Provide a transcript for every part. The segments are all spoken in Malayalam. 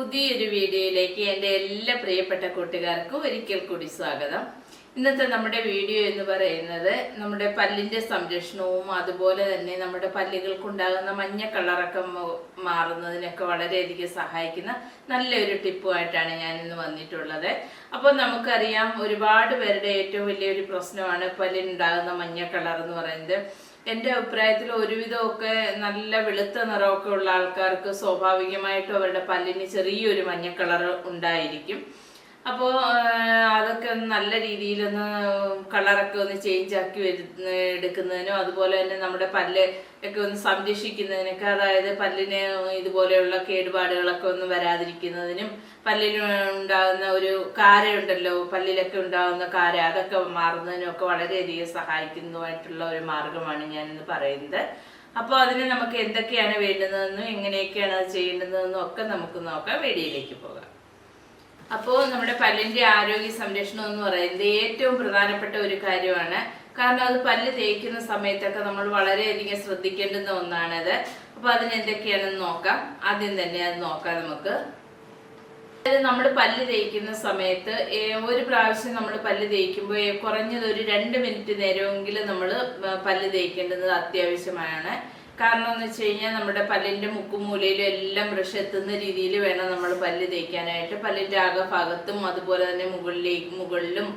പുതിയൊരു വീഡിയോയിലേക്ക് എന്റെ എല്ലാ പ്രിയപ്പെട്ട കൂട്ടുകാർക്കും ഒരിക്കൽ കൂടി സ്വാഗതം. ഇന്നത്തെ നമ്മുടെ വീഡിയോ എന്ന് പറയുന്നത് നമ്മുടെ പല്ലിന്റെ സംരക്ഷണവും അതുപോലെ തന്നെ നമ്മുടെ പല്ലുകൾക്കുണ്ടാകുന്ന മഞ്ഞ കളറൊക്കെ മാറുന്നതിനൊക്കെ വളരെയധികം സഹായിക്കുന്ന നല്ലൊരു ടിപ്പുമായിട്ടാണ് ഞാൻ ഇന്ന് വന്നിട്ടുള്ളത്. അപ്പോൾ നമുക്കറിയാം ഒരുപാട് പേരുടെ ഏറ്റവും വലിയൊരു പ്രശ്നമാണ് പല്ലിനുണ്ടാകുന്ന മഞ്ഞ കളർ എന്ന് പറയുന്നത്. എന്റെ അഭിപ്രായത്തിൽ ഒരുവിധമൊക്കെ നല്ല വെളുത്ത നിറമൊക്കെ ഉള്ള ആൾക്കാർക്ക് സ്വാഭാവികമായിട്ടും അവരുടെ പല്ലിന് ചെറിയൊരു മഞ്ഞ കളർ ഉണ്ടായിരിക്കും. അപ്പോൾ അതൊക്കെ ഒന്ന് നല്ല രീതിയിലൊന്ന് കളറൊക്കെ ഒന്ന് ചേഞ്ച് ആക്കി വരുന്ന എടുക്കുന്നതിനും അതുപോലെ തന്നെ നമ്മുടെ പല്ല് ഒക്കെ ഒന്ന് സംരക്ഷിക്കുന്നതിനൊക്കെ അതായത് പല്ലിന് ഇതുപോലെയുള്ള കേടുപാടുകളൊക്കെ ഒന്ന് വരാതിരിക്കുന്നതിനും പല്ലിന് ഉണ്ടാകുന്ന ഒരു കാരയുണ്ടല്ലോ പല്ലിലൊക്കെ ഉണ്ടാകുന്ന കാര അതൊക്കെ മാറുന്നതിനും ഒക്കെ വളരെയധികം സഹായിക്കുന്നതുമായിട്ടുള്ള ഒരു മാർഗമാണ് ഞാനിന്ന് പറയുന്നത്. അപ്പോൾ അതിന് നമുക്ക് എന്തൊക്കെയാണ് വേണ്ടുന്നതെന്നും എങ്ങനെയൊക്കെയാണ് അത് ചെയ്യേണ്ടതെന്നും ഒക്കെ നമുക്ക് നോക്കാം. വീഡിയോയിലേക്ക് പോകാം. അപ്പോൾ നമ്മുടെ പല്ലിന്റെ ആരോഗ്യ സംരക്ഷണം എന്ന് പറയുന്നത് ഏറ്റവും പ്രധാനപ്പെട്ട ഒരു കാര്യമാണ്. കാരണം അത് പല്ല് തേക്കുന്ന സമയത്തൊക്കെ നമ്മൾ വളരെയധികം ശ്രദ്ധിക്കേണ്ടുന്ന ഒന്നാണത്. അപ്പൊ അതിന് എന്തൊക്കെയാണെന്ന് നോക്കാം. ആദ്യം തന്നെ അത് നോക്കാം നമുക്ക്. അതായത് നമ്മൾ പല്ല് തേക്കുന്ന സമയത്ത് ഒരു പ്രാവശ്യം നമ്മൾ പല്ല് തേക്കുമ്പോൾ കുറഞ്ഞത് ഒരു രണ്ട് മിനിറ്റ് നേരമെങ്കിലും നമ്മൾ പല്ല് തേക്കേണ്ടത് അത്യാവശ്യമാണ്. കാരണം എന്ന് വെച്ച് കഴിഞ്ഞാൽ നമ്മുടെ പല്ലിന്റെ മുക്കുമൂലയിലും എല്ലാം ബ്രഷ് എത്തുന്ന രീതിയിൽ വേണം നമ്മൾ പല്ല് തേക്കാനായിട്ട്. പല്ലിന്റെ അകഭാഗത്തും അതുപോലെ തന്നെ മുകളിലേക്ക് മുകളിലും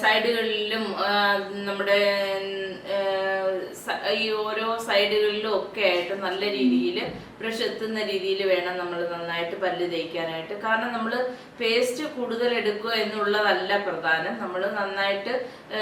സൈഡുകളിലും നമ്മുടെ ഈ ഓരോ സൈഡുകളിലും ഒക്കെ ആയിട്ട് നല്ല രീതിയിൽ ബ്രഷ് എത്തുന്ന രീതിയിൽ വേണം നമ്മൾ നന്നായിട്ട് പല്ല് തേക്കാനായിട്ട്. കാരണം നമ്മൾ പേസ്റ്റ് കൂടുതൽ എടുക്കുക എന്നുള്ളതല്ല പ്രധാനം. നമ്മൾ നന്നായിട്ട് ആ,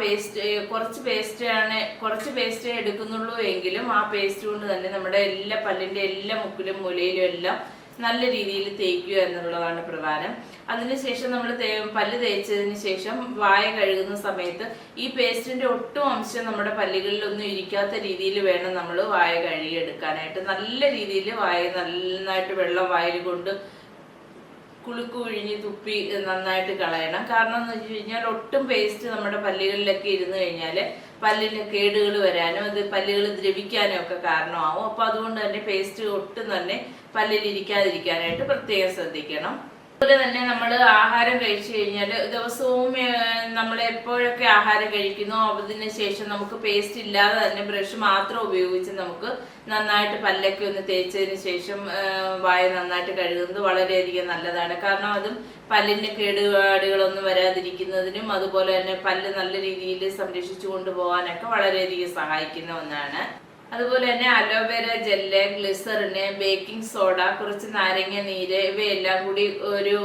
പേസ്റ്റ് കുറച്ച് പേസ്റ്റ് ആണ് കുറച്ച് പേസ്റ്റ് എടുക്കുന്നുള്ളൂ എങ്കിലും ആ പേസ്റ്റ് കൊണ്ട് തന്നെ നമ്മുടെ എല്ലാ പല്ലിന്റെ എല്ലാ മുക്കിലും മൂലയിലും എല്ലാം നല്ല രീതിയിൽ തേക്കുക എന്നുള്ളതാണ് പ്രധാനം. അതിനുശേഷം നമ്മൾ പല്ല് തേച്ചതിന് ശേഷം വായ കഴുകുന്ന സമയത്ത് ഈ പേസ്റ്റിന്റെ ഒട്ടും അംശം നമ്മുടെ പല്ലുകളിലൊന്നും ഇരിക്കാത്ത രീതിയിൽ വേണം നമ്മൾ വായ കഴുകിയെടുക്കാനായിട്ട്. നല്ല രീതിയിൽ വായ നന്നായിട്ട് വെള്ളം വായിൽ കൊണ്ട് കുളുക്കു പിഴിഞ്ഞ് തുപ്പി നന്നായിട്ട് കളയണം. കാരണം എന്ന് വെച്ച് കഴിഞ്ഞാൽ ഒട്ടും പേസ്റ്റ് നമ്മുടെ പല്ലുകളിലൊക്കെ ഇരുന്ന് കഴിഞ്ഞാൽ പല്ലിന് കേടുകൾ വരാനും അത് പല്ലുകൾ ദ്രവിക്കാനും ഒക്കെ കാരണമാവും. അപ്പോൾ അതുകൊണ്ട് തന്നെ പേസ്റ്റ് ഒട്ടും തന്നെ പല്ലിൽ ഇരിക്കാതിരിക്കാനായിട്ട് പ്രത്യേകം ശ്രദ്ധിക്കണം. അതുപോലെ തന്നെ നമ്മൾ ആഹാരം കഴിച്ചു കഴിഞ്ഞാൽ ദിവസവും നമ്മൾ എപ്പോഴൊക്കെ ആഹാരം കഴിക്കുന്നു അതിന് ശേഷം നമുക്ക് പേസ്റ്റ് ഇല്ലാതെ തന്നെ ബ്രഷ് മാത്രം ഉപയോഗിച്ച് നമുക്ക് നന്നായിട്ട് പല്ലൊക്കെ ഒന്ന് തേച്ചതിന് ശേഷം വായ നന്നായിട്ട് കഴുകുന്നത് വളരെയധികം നല്ലതാണ്. കാരണം അതും പല്ലിന്റെ കേടുപാടുകളൊന്നും വരാതിരിക്കുന്നതിനും അതുപോലെ തന്നെ പല്ല് നല്ല രീതിയിൽ സംരക്ഷിച്ചു കൊണ്ടുപോകാനൊക്കെ വളരെയധികം സഹായിക്കുന്ന ഒന്നാണ്. അതുപോലെ തന്നെ aloe vera gel glycerin baking soda കുറച്ച് നാരങ്ങ നീര് ഇവയെല്ലാം കൂടി ഒരു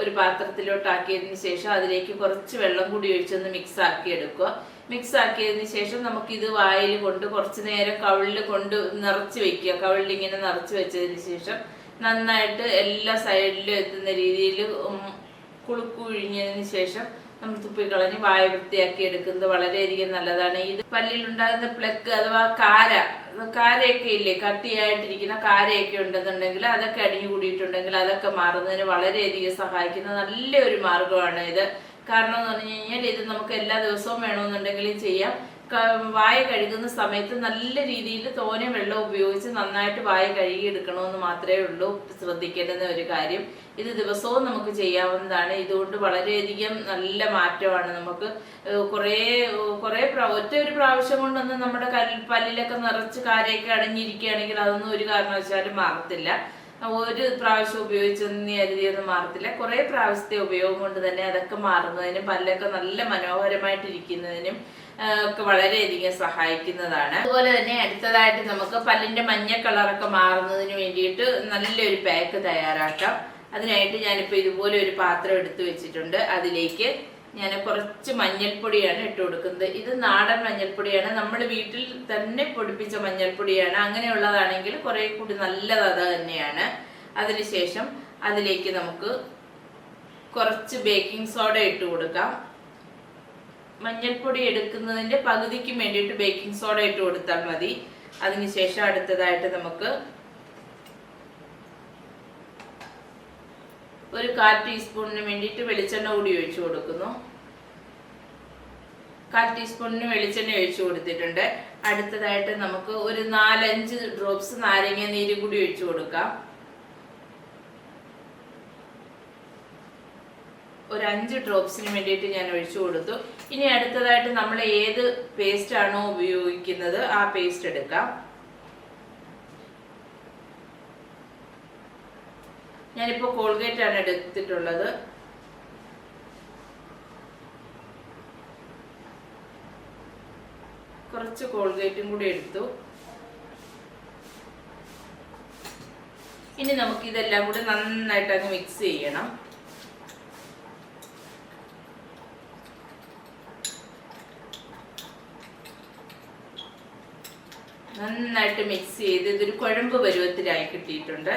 ഒരു പാത്രത്തിലോട്ടാക്കിയതിന് ശേഷം അതിലേക്ക് കുറച്ച് വെള്ളം കൂടി ഒഴിച്ചൊന്ന് മിക്സ് ആക്കി എടുക്കുക മിക്സ് ആക്കിയതിന് ശേഷം നമുക്കിത് വായിൽ കൊണ്ട് കുറച്ച് നേരം കവിളിൽ കൊണ്ട് നിറച്ച് വെക്കുക. കവിളിൽ ഇങ്ങനെ നിറച്ച് വെച്ചതിന് ശേഷം നന്നായിട്ട് എല്ലാ സൈഡിലും എത്തുന്ന രീതിയിൽ കുളുക്കു ഒഴിഞ്ഞതിന് ശേഷം നമ്മൾ തുപ്പിക്കളഞ്ഞ് വായ വൃത്തിയാക്കി എടുക്കുന്നത് വളരെയധികം നല്ലതാണ്. ഇത് പല്ലിലുണ്ടാകുന്ന പ്ലക്ക് അഥവാ കാര കാരയൊക്കെ ഇല്ലേ? കട്ടിയായിട്ടിരിക്കുന്ന കാരയൊക്കെ ഉണ്ടെന്നുണ്ടെങ്കിൽ അതൊക്കെ അടിഞ്ഞു കൂടിയിട്ടുണ്ടെങ്കിൽ അതൊക്കെ മാറുന്നതിന് വളരെയധികം സഹായിക്കുന്ന നല്ലൊരു മാർഗമാണ് ഇത്. കാരണം എന്ന് പറഞ്ഞു കഴിഞ്ഞാൽ ഇത് നമുക്ക് എല്ലാ ദിവസവും വേണമെന്നുണ്ടെങ്കിലും ചെയ്യാം. വായ കഴുകുന്ന സമയത്ത് നല്ല രീതിയിൽ തോനെ വെള്ളം ഉപയോഗിച്ച് നന്നായിട്ട് വായ കഴുകി എടുക്കണമെന്ന് മാത്രമേ ഉള്ളൂ ശ്രദ്ധിക്കേണ്ടുന്ന ഒരു കാര്യം. ഇത് ദിവസവും നമുക്ക് ചെയ്യാവുന്നതാണ്. ഇതുകൊണ്ട് വളരെയധികം നല്ല മാറ്റമാണ് നമുക്ക്. കുറേ കുറേ ഒറ്റ ഒരു പ്രാവശ്യം കൊണ്ടൊന്നും നമ്മുടെ കല്ല് പല്ലിലൊക്കെ നിറച്ച് കാരയൊക്കെ അടങ്ങിയിരിക്കുകയാണെങ്കിൽ അതൊന്നും ഒരു കാരണവശാലും മാറത്തില്ല. ഒരു പ്രാവശ്യം ഉപയോഗിച്ചൊന്നും കരുതിയൊന്നും മാറത്തില്ല. കുറേ പ്രാവശ്യത്തെ ഉപയോഗം കൊണ്ട് തന്നെ അതൊക്കെ മാറുന്നതിനും പല്ലൊക്കെ നല്ല മനോഹരമായിട്ടിരിക്കുന്നതിനും ഒക്കെ വളരെയധികം സഹായിക്കുന്നതാണ്. അതുപോലെ തന്നെ അടുത്തതായിട്ട് നമുക്ക് പല്ലിന്റെ മഞ്ഞ കളറൊക്കെ മാറുന്നതിന് വേണ്ടിയിട്ട് നല്ലൊരു പാക്ക് തയ്യാറാക്കാം. അതിനായിട്ട് ഞാനിപ്പോൾ ഇതുപോലെ ഒരു പാത്രം എടുത്തു വെച്ചിട്ടുണ്ട്. അതിലേക്ക് ഞാൻ കുറച്ച് മഞ്ഞൾപ്പൊടിയാണ് ഇട്ട് കൊടുക്കുന്നത്. ഇത് നാടൻ മഞ്ഞൾപ്പൊടിയാണ്. നമ്മൾ വീട്ടിൽ തന്നെ പൊടിപ്പിച്ച മഞ്ഞൾപ്പൊടിയാണ്. അങ്ങനെയുള്ളതാണെങ്കിൽ കുറെ കൂടി നല്ലത് അത് തന്നെയാണ്. അതിനുശേഷം അതിലേക്ക് നമുക്ക് കുറച്ച് ബേക്കിംഗ് സോഡ ഇട്ട് കൊടുക്കാം. മഞ്ഞൾപ്പൊടി എടുക്കുന്നതിന്റെ പകുതിക്ക് വേണ്ടിയിട്ട് ബേക്കിംഗ് സോഡ ഇട്ട് കൊടുത്താൽ മതി. അതിനുശേഷം അടുത്തതായിട്ട് നമുക്ക് ഒരു കാൽ ടീസ്പൂണിന് വേണ്ടിയിട്ട് വെളിച്ചെണ്ണ കൂടി ഒഴിച്ചു കൊടുക്കുന്നു. കാൽ ടീസ്പൂണിന് വെളിച്ചെണ്ണ ഒഴിച്ചു കൊടുത്തിട്ടുണ്ട്. അടുത്തതായിട്ട് നമുക്ക് ഒരു നാലഞ്ച് ഡ്രോപ്സ് നാരങ്ങ നീര് കൂടി ഒഴിച്ചു കൊടുക്കാം. ഒരു അഞ്ച് ഡ്രോപ്സിന് വേണ്ടിയിട്ട് ഞാൻ ഒഴിച്ചു കൊടുത്തു. ഇനി അടുത്തതായിട്ട് നമ്മൾ ഏത് പേസ്റ്റ് ആണോ ഉപയോഗിക്കുന്നത് ആ പേസ്റ്റ് എടുക്കാം. ഞാനിപ്പോൾ കോൾഗേറ്റ് ആണ് എടുത്തിട്ടുള്ളത്. കുറച്ച് കോൾഗേറ്റും കൂടി എടുത്തു. ഇനി നമുക്ക് ഇതെല്ലാം കൂടി നന്നായിട്ട് അങ്ങ് മിക്സ് ചെയ്യണം. നന്നായിട്ട് മിക്സ് ചെയ്ത് ഇതൊരു കുഴമ്പ് പരുവത്തിലായി കിട്ടിയിട്ടുണ്ട്.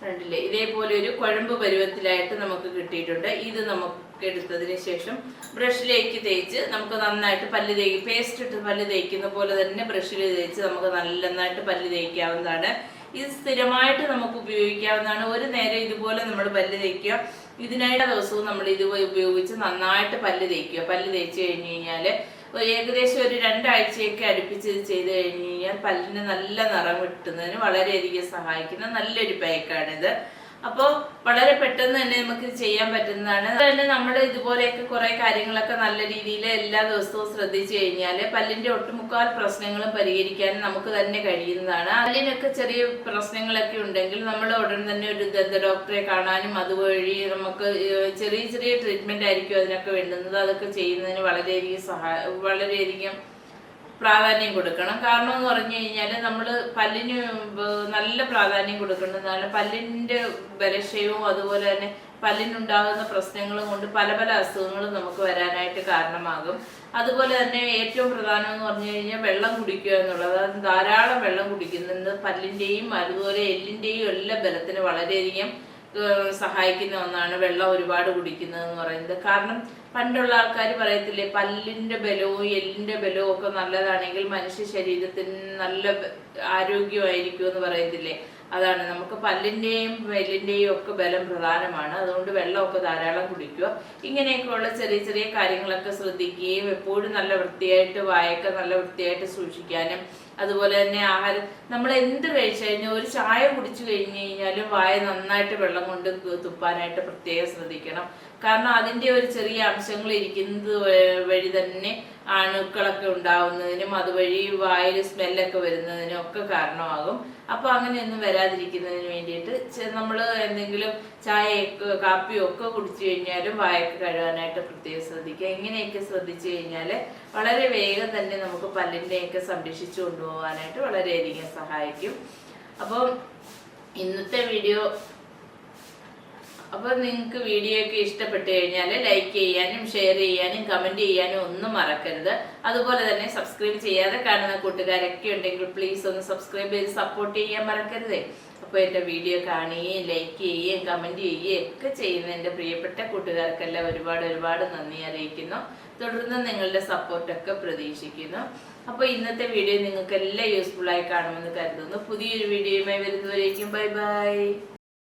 കണ്ടില്ലേ? ഇതേപോലെ ഒരു കുഴമ്പ് പരുവത്തിലായിട്ട് നമുക്ക് കിട്ടിയിട്ടുണ്ട്. ഇത് നമുക്ക് എടുത്തതിന് ശേഷം ബ്രഷിലേക്ക് തേച്ച് നമുക്ക് നന്നായിട്ട് പല്ല് തേക്ക് പേസ്റ്റ് ഇട്ട് പല്ല് തേക്കുന്ന പോലെ തന്നെ ബ്രഷിൽ തേച്ച് നമുക്ക് നന്നായിട്ട് പല്ല് തേക്കാവുന്നതാണ്. ഇത് സ്ഥിരമായിട്ട് നമുക്ക് ഉപയോഗിക്കാവുന്നതാണ്. ഒരു നേരം ഇതുപോലെ നമ്മൾ പല്ല് തേക്കുക. ഇതിനായിട്ട് ദിവസവും നമ്മൾ ഇത് ഉപയോഗിച്ച് നന്നായിട്ട് പല്ല് തേക്കുക. പല്ല് തേച്ച് കഴിഞ്ഞ് കഴിഞ്ഞാൽ ഏകദേശം ഒരു രണ്ടാഴ്ചയൊക്കെ അടുപ്പിച്ച് ഇത് ചെയ്ത് കഴിഞ്ഞ് കഴിഞ്ഞാൽ പല്ലിന് നല്ല നിറം കിട്ടുന്നതിന് വളരെയധികം സഹായിക്കുന്ന നല്ലൊരു പാക്കാണിത്. അപ്പോൾ വളരെ പെട്ടെന്ന് തന്നെ നമുക്ക് ചെയ്യാൻ പറ്റുന്നതാണ്. തന്നെ നമ്മൾ ഇതുപോലെയൊക്കെ കുറെ കാര്യങ്ങളൊക്കെ നല്ല രീതിയിൽ എല്ലാ ദിവസവും ശ്രദ്ധിച്ചു കഴിഞ്ഞാൽ പല്ലിന്റെ ഒട്ടുമുക്കാൽ പ്രശ്നങ്ങളും പരിഹരിക്കാൻ നമുക്ക് തന്നെ കഴിയുന്നതാണ്. പല്ലിനൊക്കെ ചെറിയ പ്രശ്നങ്ങളൊക്കെ ഉണ്ടെങ്കിൽ നമ്മൾ ഉടൻ തന്നെ ഒരു ദന്ത ഡോക്ടറെ കാണാനും അതുവഴി നമുക്ക് ചെറിയ ചെറിയ ട്രീറ്റ്മെന്റ് ആയിരിക്കും അതിനൊക്കെ വേണ്ടുന്നത്. അതൊക്കെ ചെയ്യുന്നതിന് വളരെയധികം സഹായ വളരെയധികം പ്രാധാന്യം കൊടുക്കണം. കാരണം എന്ന് പറഞ്ഞു കഴിഞ്ഞാൽ നമ്മൾ പല്ലിന് നല്ല പ്രാധാന്യം കൊടുക്കേണ്ടതാണ് പല്ലിന്റെ ബലക്ഷയവും അതുപോലെ തന്നെ പല്ലിനുണ്ടാകുന്ന പ്രശ്നങ്ങളും കൊണ്ട് പല പല അസുഖങ്ങളും നമുക്ക് വരാനായിട്ട് കാരണമാകും. അതുപോലെ തന്നെ ഏറ്റവും പ്രധാനം എന്ന് പറഞ്ഞു കഴിഞ്ഞാൽ വെള്ളം കുടിക്കുക എന്നുള്ളത്. ധാരാളം വെള്ളം കുടിക്കുന്നത് പല്ലിന്റെയും അതുപോലെ എല്ലിന്റെയും എല്ലാ ബലത്തിന് വളരെയധികം സഹായിക്കുന്ന ഒന്നാണ് വെള്ളം ഒരുപാട് കുടിക്കുന്നത് എന്ന് പറയുന്നത്. കാരണം പണ്ടുള്ള ആൾക്കാർ പറയത്തില്ലേ പല്ലിന്റെ ബലവും എല്ലിന്റെ ബലവും ഒക്കെ നല്ലതാണെങ്കിൽ മനുഷ്യ ശരീരത്തിന് നല്ല ആരോഗ്യമായിരിക്കും എന്ന് പറയത്തില്ലേ. അതാണ്. നമുക്ക് പല്ലിന്റെയും വെല്ലിന്റെയും ഒക്കെ ബലം പ്രധാനമാണ്. അതുകൊണ്ട് വെള്ളമൊക്കെ ധാരാളം കുടിക്കുക. ഇങ്ങനെയൊക്കെയുള്ള ചെറിയ ചെറിയ കാര്യങ്ങളൊക്കെ ശ്രദ്ധിക്കുകയും എപ്പോഴും നല്ല വൃത്തിയായിട്ട് വായൊക്കെ നല്ല വൃത്തിയായിട്ട് സൂക്ഷിക്കാനും അതുപോലെ തന്നെ ആഹാരം. നമ്മൾ എന്ത് കഴിച്ചു കഴിഞ്ഞാൽ ഒരു ചായ കുടിച്ചു കഴിഞ്ഞു കഴിഞ്ഞാലും വായ നന്നായിട്ട് വെള്ളം കൊണ്ട് തുപ്പാനായിട്ട് പ്രത്യേകം ശ്രദ്ധിക്കണം. കാരണം അതിന്റെ ഒരു ചെറിയ അംശങ്ങൾ ഇരിക്കുന്നത് വഴി തന്നെ അണുക്കളൊക്കെ ഉണ്ടാവുന്നതിനും അതുവഴി വായിൽ സ്മെല്ലൊക്കെ വരുന്നതിനും ഒക്കെ കാരണമാകും. അപ്പൊ അങ്ങനെയൊന്നും വരാതിരിക്കുന്നതിന് വേണ്ടിയിട്ട് നമ്മൾ എന്തെങ്കിലും ചായയൊക്കെ കാപ്പിയോ ഒക്കെ കുടിച്ചു കഴിഞ്ഞാലും വായൊക്കെ കഴുകാനായിട്ട് പ്രത്യേകം ശ്രദ്ധിക്കുക. ഇങ്ങനെയൊക്കെ ശ്രദ്ധിച്ചു കഴിഞ്ഞാൽ വളരെ വേഗം തന്നെ നമുക്ക് പല്ലിന്റെയൊക്കെ സംരക്ഷിച്ചു കൊണ്ടുപോകാനായിട്ട് വളരെയധികം സഹായിക്കും. അപ്പം ഇന്നത്തെ വീഡിയോ അപ്പോൾ നിങ്ങൾക്ക് വീഡിയോ ഒക്കെ ഇഷ്ടപ്പെട്ട് കഴിഞ്ഞാൽ ലൈക്ക് ചെയ്യാനും ഷെയർ ചെയ്യാനും കമന്റ് ചെയ്യാനും ഒന്നും മറക്കരുത്. അതുപോലെ തന്നെ സബ്സ്ക്രൈബ് ചെയ്യാതെ കാണുന്ന കൂട്ടുകാരൊക്കെ ഉണ്ടെങ്കിൽ പ്ലീസ് ഒന്ന് സബ്സ്ക്രൈബ് ചെയ്ത് സപ്പോർട്ട് ചെയ്യാൻ മറക്കരുതേ. അപ്പോൾ എന്റെ വീഡിയോ കാണുകയും ലൈക്ക് ചെയ്യുകയും കമന്റ് ചെയ്യുകയും ഒക്കെ ചെയ്യുന്ന എന്റെ പ്രിയപ്പെട്ട കൂട്ടുകാർക്കെല്ലാം ഒരുപാട് ഒരുപാട് നന്ദി അറിയിക്കുന്നു. തുടർന്ന് നിങ്ങളുടെ സപ്പോർട്ടൊക്കെ പ്രതീക്ഷിക്കുന്നു. അപ്പോൾ ഇന്നത്തെ വീഡിയോ നിങ്ങൾക്ക് എല്ലാം യൂസ്ഫുൾ ആയി കാണുമെന്ന് കരുതുന്നു. പുതിയൊരു വീഡിയോയുമായി വരുന്നവരേക്കും ബൈ ബൈ